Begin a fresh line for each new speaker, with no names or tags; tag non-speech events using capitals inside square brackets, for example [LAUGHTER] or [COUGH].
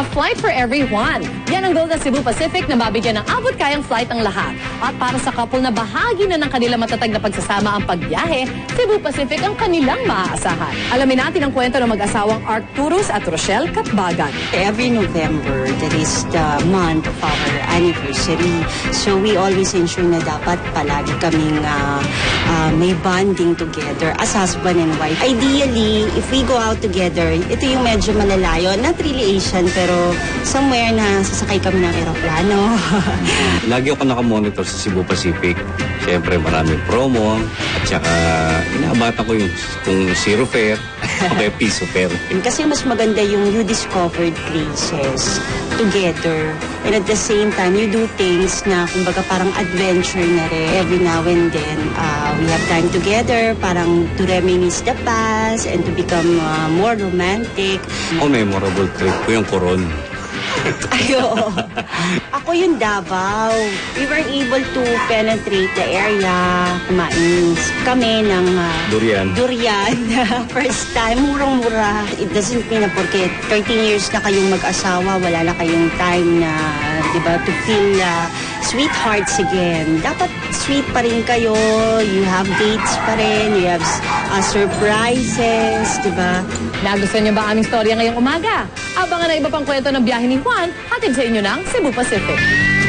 A flight for everyone. Yan ang goal ng Cebu Pacific na mabigyan ng abot kayang flight ang lahat. At para sa couple na bahagi na ng kanilang matatag na pagsasama ang pagbiyahe, Cebu Pacific ang kanilang maaasahan. Alamin natin ang kwento ng mag-asawang Arcturus at Rochelle Katbagan.
Every November, that is the month of our anniversary. So we always ensure na dapat palagi kaming ah, ah, may bonding together as husband and wife. Ideally, if we go out together, ito yung medyo malalayo. Not really Asian, pero somewhere na sasakay kami ng aeroplano. [LAUGHS]
Lagi ako nakamonitor sa Cebu Pacific. Siyempre maraming promo at saka inaabatan ko yung kung zero fare o kaya piso fare.
Kasi mas maganda yung you discovered places together. And at the same time, you do things na kumbaga parang adventure na rin. Every now and then, uh, we have time together parang to reminisce the past and to become uh, more romantic.
O memorable trip ko yung Coron.
Ayo. Ako yung Davao. We were able to penetrate the area. Kumain kami ng uh,
Durian.
durian. [LAUGHS] First time, murang-mura. It doesn't mean na porque 13 years na kayong mag-asawa, wala na kayong time na, di ba, to feel uh, sweethearts again. Dapat sweet pa rin kayo. You have dates pa rin. You have uh, surprises, di ba?
Nagustuhan niyo ba aming storya ngayong umaga? Abangan na iba pang kwento ng biyahe ni Juan, hatid sa inyo ng Cebu Pacific.